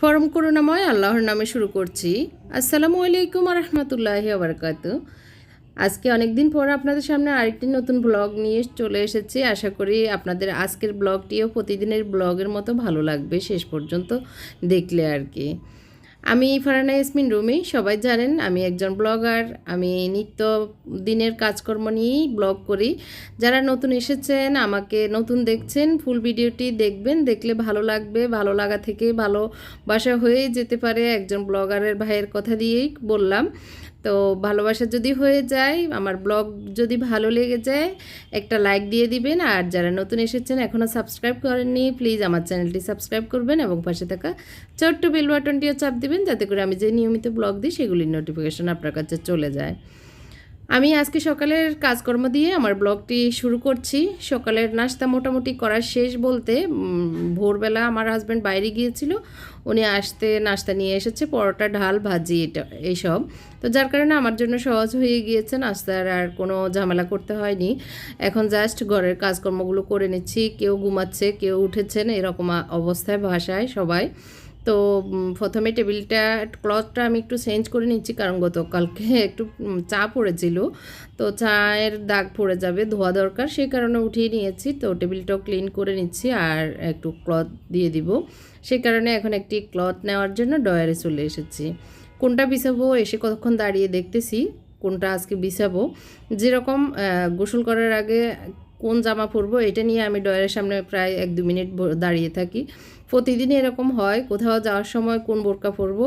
Form করুণাময় আল্লাহর নামে শুরু করছি। আসসালামু আলাইকুম রহমতুল্লাহি আবরকাত আজকে অনেক দিন পর আপনাদের সামনে আরেকটি নতুন ব্লগ নিয়ে চলে এসেছি। আশা করি আপনাদের আজকের ব্লগটিও প্রতিদিনের ব্লগের মতো ভালো লাগবে শেষ পর্যন্ত দেখলে আর কি। আমি ফারানা ইয়াসমিন রুমি, সবাই জানেন আমি একজন ব্লগার, আমি নিত্য দিনের কাজকর্ম নিয়েই ব্লগ করি। যারা নতুন এসেছেন, আমাকে নতুন দেখছেন, ফুল ভিডিওটি দেখবেন, দেখলে ভালো লাগবে, ভালো লাগা থেকে ভালোবাসা হয়ে যেতে পারে একজন ব্লগারের ভাইয়ের কথা দিয়েই বললাম। তো ভালোবাসা যদি হয়ে যায়, আমার ব্লগ যদি ভালো লেগে যায়, একটা লাইক দিয়ে দিবেন। আর যারা নতুন এসেছেন এখনও সাবস্ক্রাইব করেননি প্লিজ আমার চ্যানেলটি সাবস্ক্রাইব করবেন এবং পাশে থাকা ছোট্ট বেল বাটনটিও চাপ দিবেন, যাতে করে আমি যে নিয়মিত ব্লগ দিই, সেগুলির নোটিফিকেশন আপনার কাছে চলে যায়। আমি আজকে সকালের কাজকর্ম দিয়ে আমার ব্লগটি শুরু করছি। সকালের নাস্তা মোটামুটি করার শেষ বলতে ভোরবেলা আমার হাজব্যান্ড বাইরে গিয়েছিল। উনি আসতে নাস্তা নিয়ে এসেছে, পরোটা ঢাল ভাজি, এটা, এইসব। তো যার কারণে আমার জন্য সহজ হয়ে গিয়েছে নাস্তার, আর কোনো ঝামেলা করতে হয়নি। এখন জাস্ট ঘরের কাজকর্মগুলো করে নিচ্ছি। কেউ ঘুমাচ্ছে, কেউ উঠেছেন, এরকম অবস্থায় ভাষায় সবাই। তো প্রথমে টেবিলটা, ক্লথটা আমি একটু চেঞ্জ করে নিচ্ছি, কারণ গতকালকে একটু চা পড়েছিল। তো চায়ের দাগ পড়ে যাবে, ধোয়া দরকার, সেই কারণে উঠিয়ে নিয়েছি। তো টেবিলটাও ক্লিন করে নিচ্ছি আর একটু ক্লথ দিয়ে দিব। সেই কারণে এখন একটি ক্লথ নেওয়ার জন্য ডয়ারে চলে এসেছি। কোনটা বিছাবো, এসে কতক্ষণ দাঁড়িয়ে দেখতেছি, কোনটা আজকে বিছাবো। যেরকম গোসল করার আগে কোন জামা পরবো, এটা নিয়ে আমি ডয়ারের সামনে প্রায় এক দু মিনিট দাঁড়িয়ে থাকি। প্রতিদিন এরকম হয়, কোথাও যাওয়ার সময় কোন বোরকা পরবো?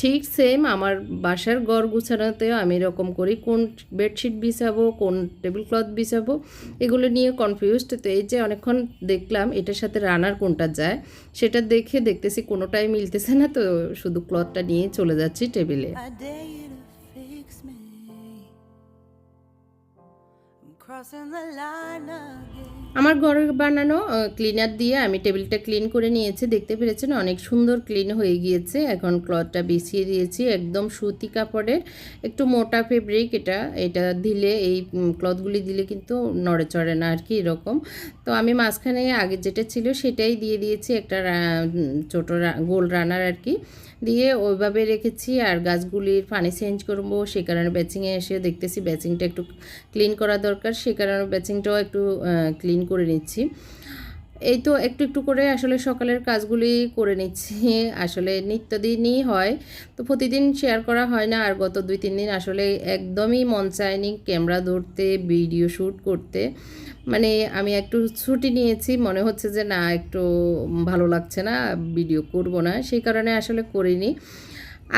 ঠিক সেম আমার বাসার ঘর গুছানোতেও আমি এরকম করি। কোন বেডশিট বিছাবো, কোন টেবিল ক্লথ বিছাবো, এগুলো নিয়ে কনফিউজড তো এই যে অনেকক্ষণ দেখলাম এটার সাথে রানার কোনটা যায়, সেটা দেখে দেখতেছি কোনোটাই মিলতেছে না। তো শুধু ক্লথটা নিয়ে চলে যাচ্ছি টেবিলে আমার ঘরে বানানো ক্লিনার দিয়ে আমি টেবিলটা ক্লিন করে নিয়েছি। দেখতে পেরেছেন, অনেক সুন্দর ক্লিন হয়ে গিয়েছে। এখন ক্লথটা বিছিয়ে দিয়েছি, একদম সুতি কাপড়ের। একটু মোটা ফেব্রিক এটা এটা দিলে, এই ক্লথগুলি দিলে কিন্তু নড়ে চড়ে না আর কি, এরকম। তো আমি মাঝখানে আগে যেটা ছিল সেটাই দিয়ে দিয়েছি একটা ছোটো গোল রানার আর কি। দিয়ে ওইভাবে রেখেছি আর গাছগুলির পানি চেঞ্জ করব। সে কারণে ব্যাচিংয়ে এসে দেখতেছি ব্যাচিংটা একটু ক্লিন করা দরকার। সে কারণে ব্যাচিংটাও একটু ক্লিন করে নিচ্ছি। এই তো একটু একটু করে আসলে সকালের কাজগুলি করে নিচ্ছি। আসলে নিত্যদিনই হয়। তো প্রতিদিন শেয়ার করা হয় না। আর গত দুই, তিন দিন আসলে একদমই মন চায়নি ক্যামেরা ধরতে ভিডিও শ্যুট করতে। মানে আমি একটু ছুটি নিয়েছি। মনে হচ্ছে যে না, একটু ভালো লাগছে না ভিডিও করব না। সেই কারণে আসলে করিনি।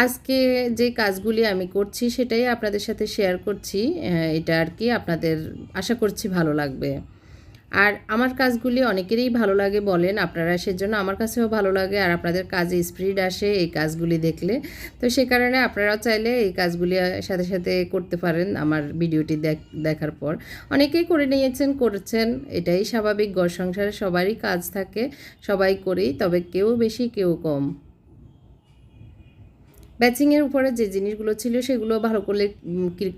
আজকে যে কাজগুলি আমি করছি সেটাই আপনাদের সাথে শেয়ার করছি। এটা আর কি আপনাদের আশা করছি ভালো লাগবে। আর আমার কাজগুলি অনেকেরই ভালো লাগে বলেন, আপনারা সেজন্য আমার কাছেও ভালো লাগে আর আপনাদের কাজে স্পিড আসে এই কাজগুলি দেখলে। তো সে কারণে আপনারাও চাইলে এই কাজগুলি সাথে সাথে করতে পারেন আমার ভিডিওটি দেখ- দেখার পর। অনেকেই করে নিয়েছেন, করেছেন, এটাই স্বাভাবিক, ঘর সংসারে সবারই কাজ থাকে, সবাই করেই, তবে কেউ বেশি, কেউ কম। ব্যাচিংয়ের উপরে যে জিনিসগুলো ছিল সেগুলো ভালো করে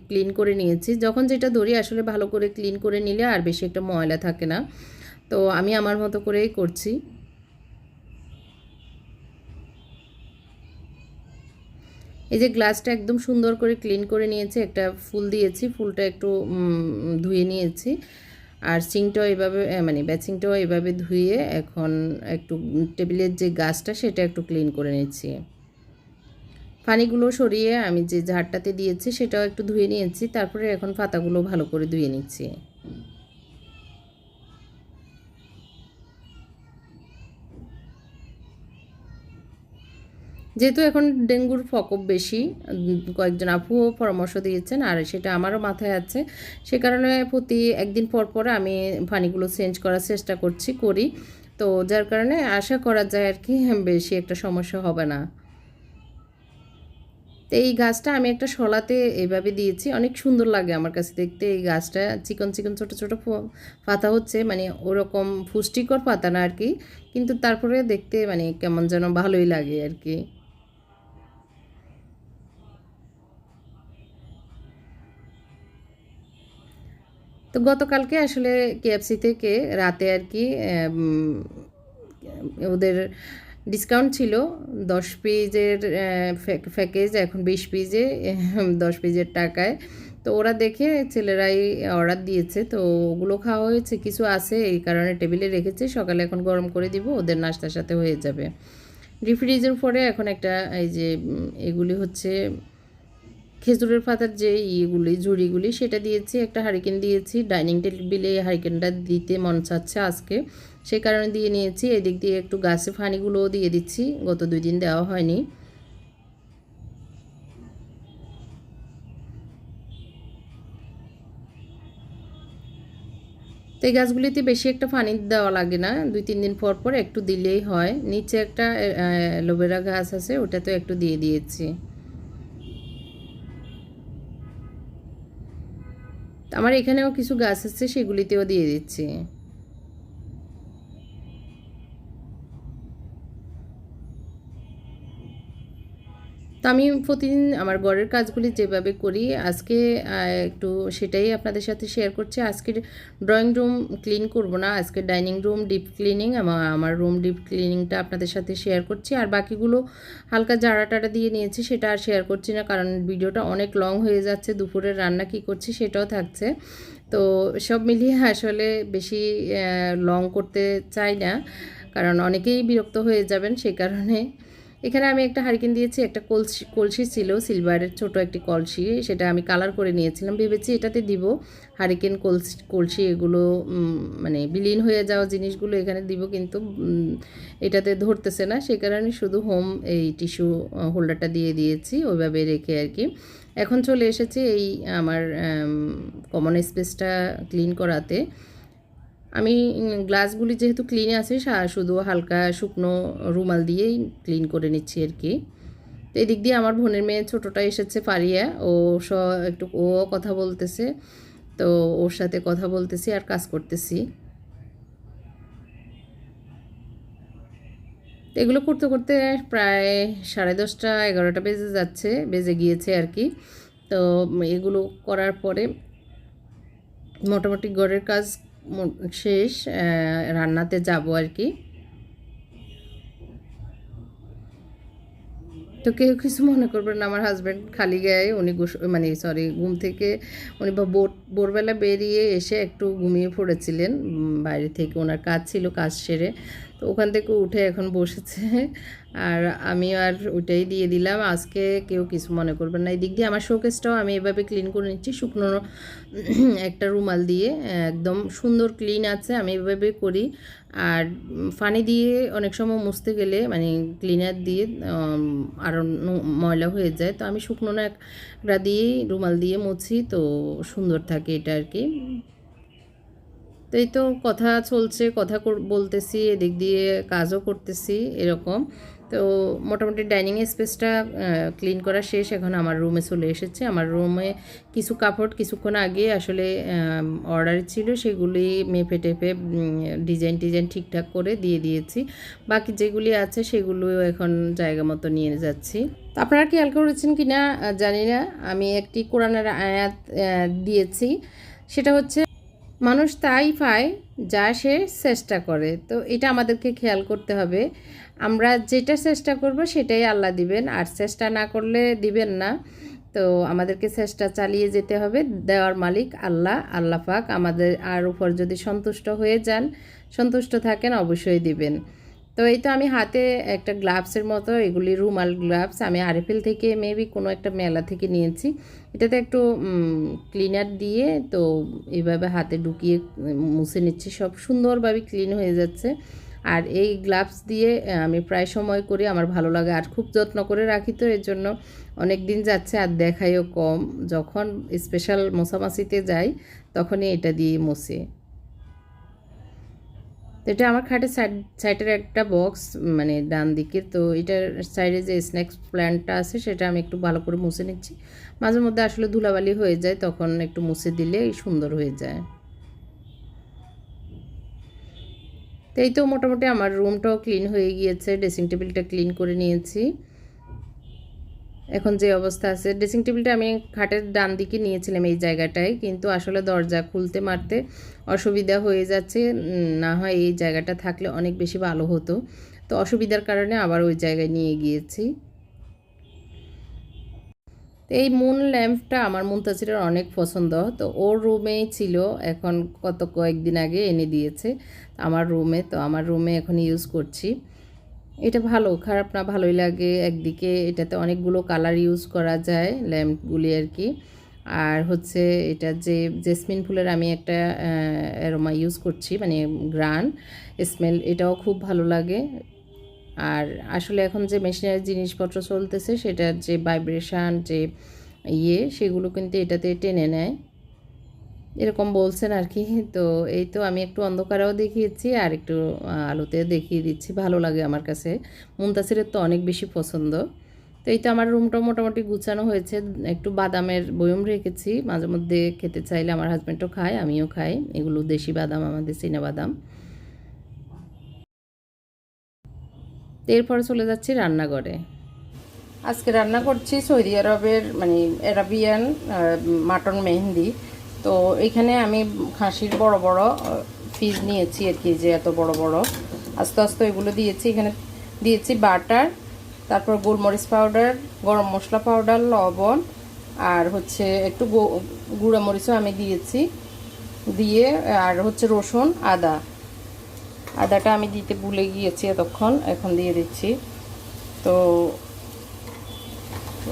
ক্লিন করে নিয়েছি। যখন যেটা ধরি আসলে ভালো করে ক্লিন করে নিলে আর বেশি একটা ময়লা থাকে না। তো আমি আমার মতো করেই করছি। এই যে গ্লাসটা একদম সুন্দর করে ক্লিন করে নিয়েছি, একটা ফুল দিয়েছি, ফুলটা একটু ধুয়ে নিয়েছি। আর সিংটাও এভাবে মানে ব্যাচিংটাও এভাবে ধুয়ে এখন একটু টেবিলের যে গাছটা সেটা একটু ক্লিন করে নিচ্ছি। পানিগুলো সরিয়ে আমি যে ঝাড়টাতে দিয়েছি সেটাও একটু ধুয়ে নিয়েছি, তারপরে এখন পাতাগুলো ভালো করে ধুয়ে নিচ্ছি। যেহেতু এখন ডেঙ্গুর প্রকোপ বেশি, কয়েকজন আপুও পরামর্শ দিয়েছেন আর সেটা আমারও মাথায় আছে, সে কারণে প্রতি একদিন পর পর আমি পানিগুলো চেঞ্জ করার চেষ্টা করছি, করি। তো যার কারণে আশা করা যায় আর কি, বেশি একটা সমস্যা হবে না। তো এই গাছটা আমি একটা শলাতে এইভাবে দিয়েছি। অনেক সুন্দর লাগে আমার কাছে দেখতে। এই গাছটা চিকন চিকন, ছোট ছোট পাতা হচ্ছে। মানে ওরকম পুষ্টিকর পাতা না আর কি কিন্তু তারপরে দেখতে মানে কেমন যেন ভালোই লাগে আর কি তো গতকালকে আসলে কেএফসি থেকে রাতে আর কি ওদের ডিসকাউন্ট ছিল, দশ পিজের প্যাকেজ এখন বিশ পিজে দশ পেজের টাকায়। তো ওরা দেখে ছেলেরাই অর্ডার দিয়েছে, তো ওগুলো খাওয়া হয়েছে, কিছু আছে, এই কারণে টেবিলে রেখেছে, সকালে এখন গরম করে দিব, ওদের নাস্তার সাথে হয়ে যাবে। রিফ্রিজের পরে এখন একটা, এই যে এগুলি হচ্ছে খেজুরের পাতার যে ইয়েগুলি, ঝুড়িগুলি, সেটা দিয়েছি, একটা হারিকেন দিয়েছি ডাইনিং টেবিলে এই হারিকেনটা দিতে মন চাচ্ছে আজকে। সেই কারণে দিয়ে নিয়েছি, এদিক দিয়ে একটু গাছে ফানিগুলোও দিয়ে দিচ্ছি, গত দুই দিন দেওয়া হয়নি। তো এই গাছগুলিতে বেশি একটা পানি দেওয়া লাগে না, দুই তিন দিন পর পর একটু দিলেই হয়। নিচে একটা অ্যালোভেরা গাছ আছে ওটাতে একটু দিয়ে দিয়েছি। আমার এখানেও কিছু গাছ আছে সেগুলিতেও দিয়ে দিচ্ছি। তো আমি প্রতিদিন আমার ঘরের কাজগুলি যেভাবে করি, আজকে একটু সেটাই আপনাদের সাথে শেয়ার করছি। আজকে ড্রয়িং রুম ক্লিন করব না, আজকে ডাইনিং রুম ডিপ ক্লিনিং আমার রুম ডিপ ক্লিনিংটা আপনাদের সাথে শেয়ার করছি। আর বাকিগুলো হালকা জাড়া টাড়া দিয়ে নিয়েছি, সেটা আর শেয়ার করছি না, কারণ ভিডিওটা অনেক লং হয়ে যাচ্ছে, দুপুরের রান্না কি করছি সেটাও থাকছে। তো সব মিলিয়ে আসলে বেশি লং করতে চাই না, কারণ অনেকেই বিরক্ত হয়ে যাবেন সেই কারণে এখানে আমি একটা হারিকেন দিয়েছি, একটা কলসি কলসি ছিল সিলভারের ছোট একটি কলসি, সেটা আমি কালার করে নিয়েছিলাম। ভেবেছি এটাতে দিব হারিকেন, কলসি কলসি এগুলো মানে বিলীন হয়ে যাওয়া জিনিসগুলো এখানে দিব, কিন্তু এটাতে ধরতেছে না। সেই কারণে শুধু হোম এই টিস্যু হোল্ডারটা দিয়ে দিয়েছি, ওইভাবে রেখে আর কি। এখন চলে এসেছে এই আমার কমন স্পেসটা ক্লিন করাতে। আমি গ্লাসগুলি যেহেতু ক্লিন আছে শুধু হালকা শুকনো রুমাল দিয়েই ক্লিন করে নিচ্ছি আর কি। তো এদিক দিয়ে আমার বোনের মেয়ে ছোটোটা এসেছে পারিয়া ও স, একটু, ও কথা বলতেছে, তো ওর সাথে কথা বলতেছি আর কাজ করতেছি। তো এগুলো করতে করতে প্রায় সাড়ে দশটা, এগারোটা বেজে যাচ্ছে, বেজে গিয়েছে আর কি। তো, এগুলো করার পরে মোটামুটি ঘরের কাজ শেষ রান্নাতে যাব আর কি। তো কেউ কিছু মনে করবেন না, আমার হাজব্যান্ড খালি গায়ে, উনি মানে সরি ঘুম থেকে উনি ভোরবেলা বেরিয়ে এসে একটু ঘুমিয়ে পড়েছিলেন। বাইরে থেকে ওনার কাজ ছিল কাজ সেরে। তো ওখান থেকে উঠে এখন বসেছে। আর আমি আর ওইটাই দিয়ে দিলাম। আজকে কেউ কিছু মনে করবেন না। এই দিক দিয়ে আমার শোকেসটাও আমি এভাবে ক্লিন করে নিচ্ছি। শুকনো একটা রুমাল দিয়ে, একদম সুন্দর ক্লিন আছে, আমি এভাবে করি। আর ফানি দিয়ে অনেক সময় মুছতে গেলে মানে ক্লিনার দিয়ে আরও ময়লা হয়ে যায়। তো আমি শুকনো একটা দিয়েই রুমাল দিয়ে মুছি, তো সুন্দর থাকে এটা আর কি। তো এই তো কথা চলছে, কথা বলতেছি, এদিক দিয়ে কাজও করতেছি, এরকম। তো মোটামুটি ডাইনিং স্পেসটা ক্লিন করা শেষ। এখন আমার রুমে চলে এসেছে। আমার রুমে কিছু কাপড় কিছুক্ষণ আগে আসলে অর্ডার ছিল। সেগুলি মেপে টেপে ডিজাইন টিজাইন ঠিকঠাক করে দিয়ে দিয়েছি। বাকি যেগুলি আছে সেগুলো এখন জায়গা মতো নিয়ে যাচ্ছি। তো আপনারা খেয়াল করেছেন কি না জানি না। আমি একটি কোরআনের আয়াত দিয়েছি। সেটা হচ্ছে, মানুষ তাই পায় যা সে চেষ্টা করে। তো এটা আমাদেরকে খেয়াল করতে হবে। আমরা যেটা চেষ্টা করব সেটাই আল্লাহ দিবেন, আর চেষ্টা না করলে দিবেন না। তো আমাদেরকে চেষ্টা চালিয়ে যেতে হবে, দেওয়ার মালিক আল্লাহ আল্লাহ পাক আমাদের আর উপর যদি সন্তুষ্ট হয়ে যান, সন্তুষ্ট থাকেন অবশ্যই দিবেন। তো এই তো আমি হাতে একটা গ্লাভসের মতো, এগুলি রুমাল গ্লাভস, আমি আরএফএল থেকে মেবি কোনো একটা মেলা থেকে নিয়েছি। এটাতে একটু ক্লিনার দিয়ে তো এইভাবে হাতে ঢুকিয়ে মুছে নিচ্ছি। সব সুন্দরভাবে ক্লিন হয়ে যাচ্ছে। আর এই গ্লাভস দিয়ে আমি প্রায় সময় করি, আমার ভালো লাগে। আর খুব যত্ন করে রাখি তো, এর জন্য অনেক দিন যাচ্ছে আর দেখাইও কম। যখন স্পেশাল মশামাছিতে যাই, তখনই এটা দিয়ে মুছে। তো এটা আমার খাটের সাইড সাইডের একটা বক্স মানে ডান দিকে। তো এটার সাইডে যে স্ন্যাক্স প্ল্যান্টটা আছে, সেটা আমি একটু ভালো করে মুছে নিচ্ছি। মাঝে মধ্যে আসলে ধুলাবালি হয়ে যায়, তখন একটু মুছে দিলে সুন্দর হয়ে যায়। তো এই তো মোটামুটি আমার রুমটাও ক্লিন হয়ে গিয়েছে, ড্রেসিং টেবিলটা ক্লিন করে নিয়েছি। এখন যে অবস্থা আছে, ড্রেসিং টেবিলটা আমি খাটের ডান দিকে নিয়েছিলাম এই জায়গাটায়, কিন্তু আসলে দরজা খুলতে মারতে অসুবিধা হয়ে যাচ্ছে। না হয় এই জায়গাটা থাকলে অনেক বেশি ভালো হতো। তো অসুবিধার কারণে আবার ওই জায়গায় নিয়ে গিয়েছি। তো এই মুন ল্যাম্পটা আমার মুনতাসিরের অনেক পছন্দ। তো ওর রুমেই ছিল এখন কত কয়েকদিন আগে এনে দিয়েছে আমার রুমে তো আমার রুমে এখন ইউজ করছি। এটা ভালো, খারাপ না, ভালোই লাগে। একদিকে এটাতে অনেকগুলো কালার ইউজ করা যায় ল্যাম্পগুলি আর কি আর হচ্ছে এটা যে জেসমিন ফুলের আমি একটা অ্যারোমা ইউজ করছি মানে গ্রান স্মেল এটাও খুব ভালো লাগে। আর আসলে এখন যে মেশিনারি জিনিসপত্র চলতেছে, সেটার যে ভাইব্রেশান যে ইয়ে সেগুলো কিন্তু এটাতে টেনে নেয়। এরকম বলছেন আর কি। তো এই তো আমি একটু অন্ধকারেও দেখিয়েছি আর একটু আলোতে দেখিয়ে দিচ্ছি। ভালো লাগে আমার কাছে। মুনতাসিরের তো অনেক বেশি পছন্দ। তো এই তো আমার রুমটা মোটামুটি গুছানো হয়েছে। একটু বাদামের বয়ম রেখেছি। মাঝে মধ্যে খেতে চাইলে আমার হাজব্যান্ডও খায়, আমিও খাই। এগুলো দেশি বাদাম, আমাদের চীনা বাদাম। এরপরে চলে যাচ্ছি রান্নাঘরে। আজকে রান্না করছি সৌদি আরবের মানে অ্যারাবিয়ান মাটন মেহেন্দি। তো এখানে আমি খাসির বড় বড় পিস নিয়েছি আর কি, যে এত বড় বড়। আস্তে আস্তে এগুলো দিয়েছি। এখানে দিয়েছি বাটার, তারপর গোলমরিচ পাউডার, গরম মশলা পাউডার, লবণ, আর হচ্ছে একটু গুঁড়া মরিচও আমি দিয়েছি। দিয়ে, আর হচ্ছে রসুন, আদা। আদাটা আমি দিতে ভুলে গিয়েছি এতক্ষণ, এখন দিয়ে দিচ্ছি। তো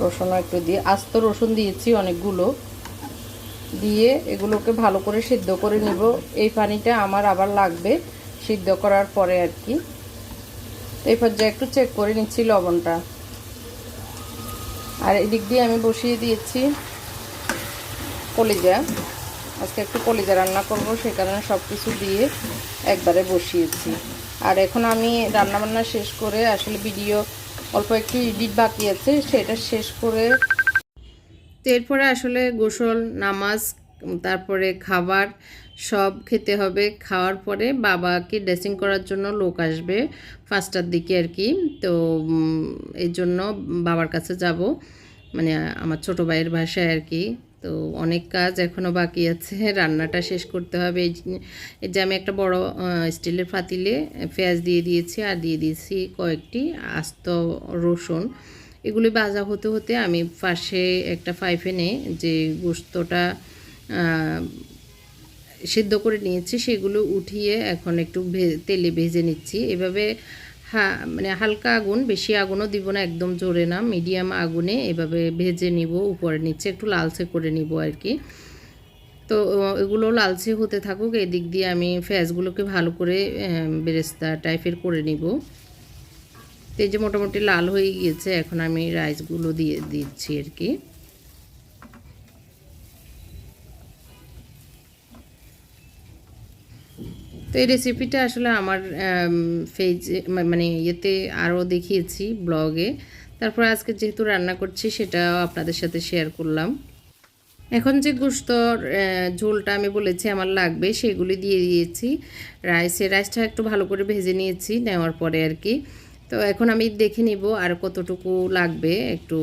রসুনও একটু দিয়ে, আস্ত রসুন দিয়েছি অনেকগুলো। দিয়ে এগুলোকে ভালো করে সিদ্ধ করে নিব। এই পানিটা আমার আবার লাগবে সিদ্ধ করার পরে আর কি। এই পর্যায়ে একটু চেক করে নিচ্ছি লবণটা। আর এদিক দিয়ে আমি বসিয়ে দিয়েছি কলিজা। আজকে একটু কলিজা রান্না করব সেই কারণে সব কিছু দিয়ে একবারে বসিয়েছি। আর এখন আমি রান্না বান্না শেষ করে আসলে ভিডিও অল্প একটু ইডিট বাকি আছে, সেটা শেষ করে এরপরে আসলে গোসল, নামাজ, তারপরে খাবার সব খেতে হবে। খাওয়ার পরে বাবাকে ড্রেসিং করার জন্য লোক আসবে পাঁচটার দিকে আর কি। তো এই জন্য বাবার কাছে যাব মানে আমার ছোট ভাইয়ের বাসায় আর কি। তো অনেক কাজ এখনও বাকি আছে। রান্নাটা শেষ করতে হবে। এই যে- আমি একটা বড় স্টিলের ফাতিলে পেঁয়াজ দিয়ে দিয়েছি আর দিয়ে দিয়েছি কয়েকটি আস্ত রসুন। এগুলি ভাজা হতে হতে আমি পাশে একটা পাইপেনে যে গোস্তটা সিদ্ধ করে নিয়েছি, সেগুলো উঠিয়ে এখন একটু তেলে ভেজে নিচ্ছি। এভাবে হা মানে হালকা আগুন, বেশি আগুনও দিব না, একদম জোরে না। মিডিয়াম আগুনে এভাবে ভেজে নিব, উপরে নিচে একটু লালচে করে নিব আর কি। তো এগুলো লালচে হতে থাকুক, এদিক দিয়ে আমি পেঁয়াজগুলোকে ভালো করে বেরেস্তা টাইপের করে নিব। তো এই যে মোটামুটি লাল হয়ে গিয়েছে, এখন আমি রাইসগুলো দিয়ে দিচ্ছি আর কি। তো এই রেসিপিটা আসলে আমার ফেজে মানে ইয়েতে আরও দেখিয়েছি ব্লগে তারপর আজকে যেহেতু রান্না করছি, সেটাও আপনাদের সাথে শেয়ার করলাম। এখন যে গোস্তর ঝোলটা আমি বলেছি আমার লাগবে, সেগুলি দিয়ে দিয়েছি। রাইসে, রাইসটা একটু ভালো করে ভেজে নিয়েছি, নেওয়ার পরে আর কি। তো এখন আমি দেখে নিব আর কতটুকু লাগবে। একটু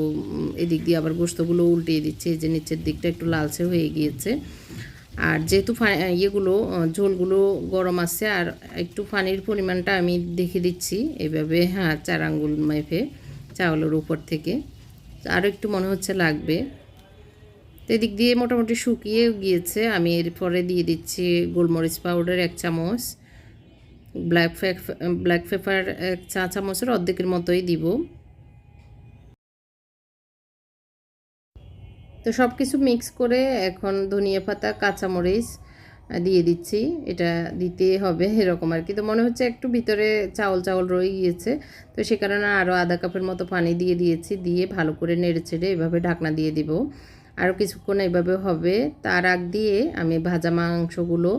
এদিক দিয়ে আবার গোস্তগুলো উল্টিয়ে দিচ্ছি যে নিচের দিকটা একটু লালচে হয়ে গিয়েছে। আর যেহেতু এগুলো ঝোলগুলো গরম আছে, আর একটু পানির পরিমাণটা আমি দেখে দিচ্ছি এভাবে হ্যাঁ চার আঙ্গুল মেপে চাউলের উপর থেকে। আরও একটু মনে হচ্ছে লাগবে। তো এদিক দিয়ে মোটামুটি শুকিয়ে গিয়েছে। আমি এরপরে দিয়ে দিচ্ছি গোলমরিচ পাউডার এক চামচ ব্ল্যাক ব্ল্যাক পেপার এক চা চামচের অর্ধেকের মতোই দিব। তো সব কিছু মিক্স করে এখন ধনিয়া পাতা, কাঁচামরিচ দিয়ে দিচ্ছি। এটা দিতে হবে এরকম আর কি। তো মনে হচ্ছে একটু ভিতরে চাউল চাউল রয়ে গিয়েছে। তো সে কারণে আরও আধা কাপের মতো পানি দিয়ে দিয়েছি। দিয়ে ভালো করে নেড়ে ছেড়ে এভাবে ঢাকনা দিয়ে দিব। আরও কিছুক্ষণ এভাবে হবে। তার আগ দিয়ে আমি ভাজা মাংসগুলো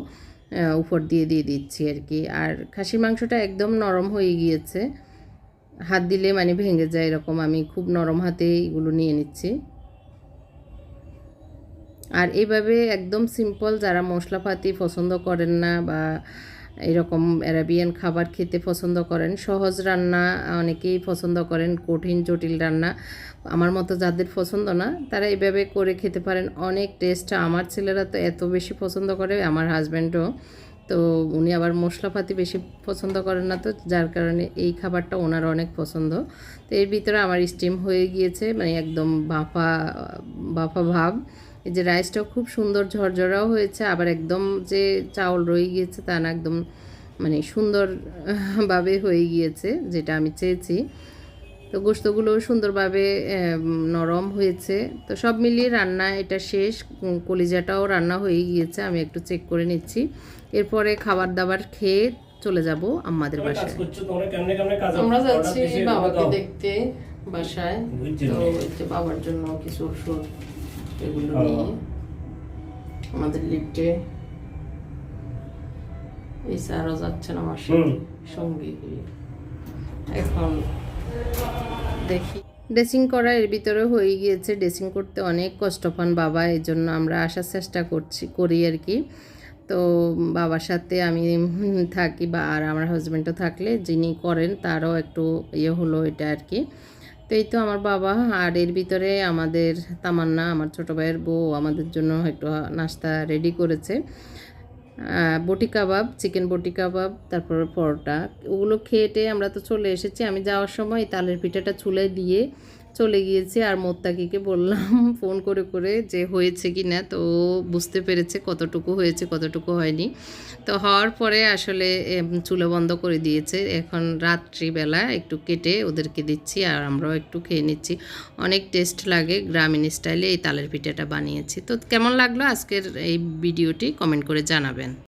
উপর দিয়ে দিয়ে দিচ্ছি আর কি। আর খাসির মাংসটা একদম নরম হয়ে গিয়েছে। হাত দিলে মানে ভেঙে যায় এরকম। আমি খুব নরম হাতে এগুলো নিয়ে নিচ্ছি। আর এইভাবে একদম সিম্পল যারা মশলাপাতি পছন্দ করেন না বা এরকম অ্যারাবিয়ান খাবার খেতে পছন্দ করেন, সহজ রান্না অনেকেই পছন্দ করেন, কঠিন, জটিল রান্না। আমার মতো যাদের পছন্দ না, তারা এইভাবে করে খেতে পারেন। অনেক টেস্ট আমার ছেলেরা তো এত বেশি পছন্দ করে, আমার হাজব্যান্ডও তো উনি আবার মশলাপাতি বেশি পছন্দ করেন না তো, যার কারণে এই খাবারটা ওনার অনেক পছন্দ। তো এর ভিতরে আমার স্টিম হয়ে গিয়েছে মানে একদম বাফা বাফা ভাব। এই যে রাইসটাও খুব সুন্দর ঝরঝরাও হয়েছে আবার একদম যে চাউল রয়ে গিয়েছে তা না একদম মানে সুন্দরভাবে হয়ে গিয়েছে যেটা আমি চেয়েছি। তো গোস্তগুলো সুন্দরভাবে নরম হয়েছে। তো সব মিলিয়ে রান্না এটা শেষ কলিজাটাও রান্না হয়ে গিয়েছে আমি একটু চেক করে নিচ্ছি। এরপরে খাবার দাবার খেয়ে চলে যাব আমাদের বাসায়। আমরা যাচ্ছি বাবাকে দেখতে বাসায়। তো বাবার জন্য কিছু ওষুধ এগুলো। নিয়ে আমাদের লিফটে এই স্যারও যাচ্ছেন আমার সঙ্গী। এখন দেখি। ড্রেসিং করা এর ভিতরে হয়ে গিয়েছে। ড্রেসিং করতে অনেক কষ্ট পান বাবা এই জন্য আমরা আসার চেষ্টা করছি করি আর কি। তো বাবার সাথে আমি থাকি বা আর আমার হাজব্যান্ডও থাকলে যিনি করেন তারও একটু ইয়ে হলো এটা আর কি। তো এই তো আমার বাবা আর এর ভিতরে আমাদের তামান্না, আমার ছোটো ভাইয়ের বউ আমাদের জন্য একটু নাস্তা রেডি করেছে। বটি কাবাব চিকেন বটি কাবাব, তারপর পরোটা, ওগুলো খেয়েটে আমরা তো চলে এসেছি। আমি যাওয়ার সময় তালের পিঠাটা চুলে দিয়ে চলে গিয়েছে আর মোত্তাকিকে বললাম, ফোন করে করে যে হয়েছে কি না, তো বুঝতে পেরেছে কতটুকু হয়েছে, কতটুকু হয়নি। তো হওয়ার পরে আসলে চুলো বন্ধ করে দিয়েছে। এখন রাত্রিবেলা একটু কেটে ওদেরকে দিচ্ছি আর আমরাও একটু খেয়ে নিচ্ছি। অনেক টেস্ট লাগে, গ্রামীণ স্টাইলে এই তালের পিঠাটা বানিয়েছি। তো কেমন লাগল আজকের এই ভিডিওটি? কমেন্ট করে জানাবেন।